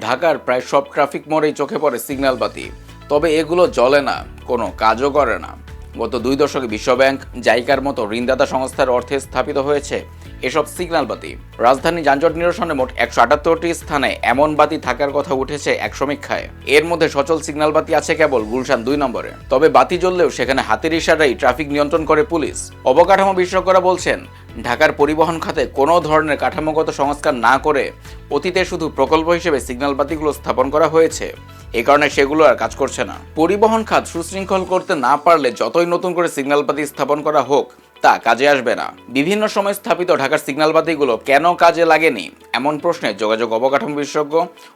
ঢাকার প্রায় সব ট্রাফিক মোড়েই চোখে পড়ে সিগন্যাল বাতি। তবে এগুলো জ্বলে না, কোনো কাজও করে না। গত দুই দশকে বিশ্বব্যাংক, জাইকার মতো ঋণদাতা সংস্থার অর্থে স্থাপিত হয়েছে এসব সিগন্যাল বাতি। রাজধানী যানজট নিরসনে মোট একশো আটাত্তরটি স্থানে এমন বাতি থাকার কথা উঠেছে এক সমীক্ষায়। এর মধ্যে সচল সিগন্যাল বাতি আছে কেবল গুলশান দুই নম্বরে। তবে বাতি জ্বললেও সেখানে হাতের ইশারাই ট্রাফিক নিয়ন্ত্রণ করে পুলিশ। অবকাঠামো বিশেষজ্ঞরা বলছেন, ঢাকার পরিবহন খাতে কোনো ধরনের কাঠামোগত সংস্কার না করে অতীতে শুধু প্রকল্প হিসেবে সিগন্যাল বাতিগুলো স্থাপন করা হয়েছে। এ কারণে সেগুলো আর কাজ করছে না। পরিবহন খাত সুশৃঙ্খল করতে না পারলে যতই নতুন করে সিগন্যাল বাতি স্থাপন করা হোক তা কাজে আসবে না। বিভিন্ন সময় স্থাপিত ঢাকার সিগন্যাল বাতিগুলো কেন কাজে লাগেনি? এমন প্রশ্নে যোগাযোগ অবকাঠামো বিশেষজ্ঞ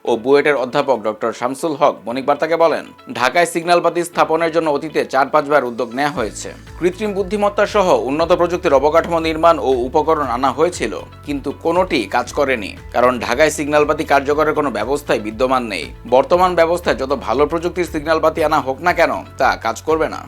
ও বুয়েটের অধ্যাপক ডক্টর শামসুল হক বণিক বার্তাকে বলেন, ঢাকায় সিগন্যাল বাতি স্থাপনের জন্য অতীতে চার পাঁচবার উদ্যোগ নেওয়া হয়েছে। কৃত্রিম বুদ্ধিমত্তা সহ উন্নত প্রযুক্তির অবকাঠামো নির্মাণ ও উপকরণ আনা হয়েছিল, কিন্তু কোনোটি কাজ করেনি, কারণ ঢাকায় সিগন্যাল বাতি কার্যকরের কোনো ব্যবস্থাই বিদ্যমান নেই। বর্তমান ব্যবস্থায় যত ভালো প্রযুক্তির সিগন্যাল বাতি আনা হোক না কেন, তা কাজ করবে না।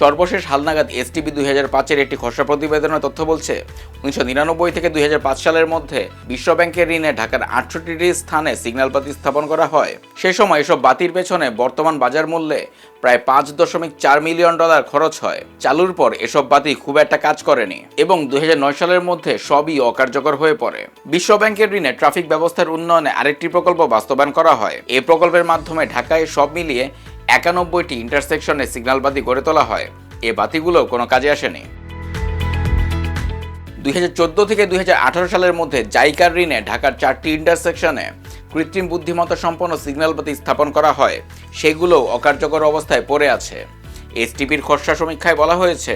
সর্বশেষ হালনাগাদ এসটিবি দুই হাজার পাঁচের একটি খসড়া প্রতিবেদনের তথ্য বলছে, উনিশশো নিরানব্বই থেকে দুই হাজার পাঁচ সালের মধ্যে বিশ্ব বিশ্বব্যাংকের ঋণে ঢাকার আটষট্টিটি স্থানে সিগন্যাল বাতি স্থাপন করা হয়। সে সময় এসব বাতির পেছনে বর্তমান বাজার মূল্যে প্রায় পাঁচ দশমিক চার মিলিয়ন ডলার খরচ হয়। চালুর পর এসব বাতি খুব একটা কাজ করেনি এবং দু হাজার নয় সালের মধ্যে সবই অকার্যকর হয়ে পড়ে। বিশ্ব ব্যাংকের ঋণে ট্রাফিক ব্যবস্থার উন্নয়নে আরেকটি প্রকল্প বাস্তবায়ন করা হয়। এ প্রকল্পের মাধ্যমে ঢাকায় সব মিলিয়ে একানব্বইটি ইন্টারসেকশনে সিগন্যাল বাতি গড়ে তোলা হয়। এ বাতিগুলো কোনো কাজে আসেনি। দুই থেকে দুই সালের মধ্যে জাইকার ঋণে ঢাকার চারটি ইন্টারসেকশনে কৃত্রিম বুদ্ধিমত্তা সম্পন্ন সিগন্যাল বাতি স্থাপন করা হয়। সেগুলো অকার্যকর অবস্থায় পড়ে আছে। এসটিপির খসড়া সমীক্ষায় বলা হয়েছে,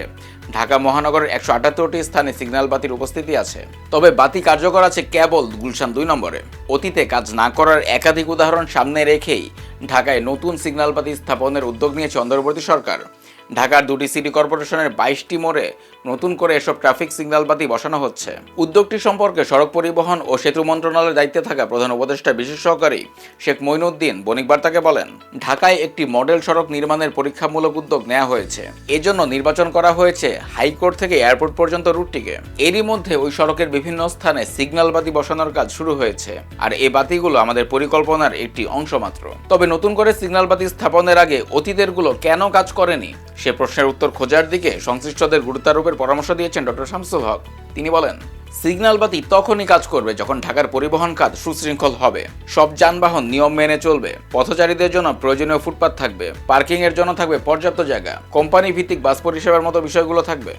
ঢাকা মহানগরের একশো আটাত্তরটি স্থানে সিগন্যাল বাতির উপস্থিতি আছে। তবে বাতি কার্যকর আছে কেবল গুলশান দুই নম্বরে। অতীতে কাজ না করার একাধিক উদাহরণ সামনে রেখেই ঢাকায় নতুন সিগন্যাল বাতি স্থাপনের উদ্যোগ নিয়েছে অন্তর্বর্তী সরকার। ঢাকার দুটি সিটি কর্পোরেশনের বাইশটি মোড়ে নতুন করে এসব ট্রাফিক সিগন্যাল বাতি বসানো হচ্ছে। উদ্যোগটি সম্পর্কে সড়ক পরিবহন ও সেতু মন্ত্রণালয়ের দায়িত্বে থাকা প্রধান উপদেষ্টা বিশেষ সহকারী শেখ মইনুদ্দিন বণিক বার্তাকে বলেন, ঢাকায় একটি মডেল সড়ক নির্মাণের পরীক্ষামূলক উদ্যোগ নেওয়া হয়েছে। এজন্য নির্বাচন করা হয়েছে হাইকোর্ট থেকে এয়ারপোর্ট পর্যন্ত রুটটিকে। এরই মধ্যে ওই সড়কের বিভিন্ন স্থানে সিগন্যাল বাতি বসানোর কাজ শুরু হয়েছে। আর এই বাতিগুলো আমাদের পরিকল্পনার একটি অংশ মাত্র। তবে নতুন করে সিগন্যাল বাতি স্থাপনের আগে অতীতেরগুলো কেন কাজ করেনি? সে প্রশ্নের উত্তর খোঁজার দিকে সংশ্লিষ্টদের গুরুত্বারোপের পরামর্শ দিয়েছেন ডক্টর শামসুল হক। তিনি বলেন, সিগন্যাল বাতি তখনই কাজ করবে যখন ঢাকার পরিবহন কাজ সুশৃঙ্খল হবে। সব যানবাহন নিয়ম মেনে চলবে। পথচারীদের জন্য প্রয়োজনীয় ফুটপাত থাকবে। পার্কিংয়ের জন্য থাকবে পর্যাপ্ত জায়গা। কোম্পানি ভিত্তিক বাস পরিষেবার মতো বিষয়গুলো থাকবে।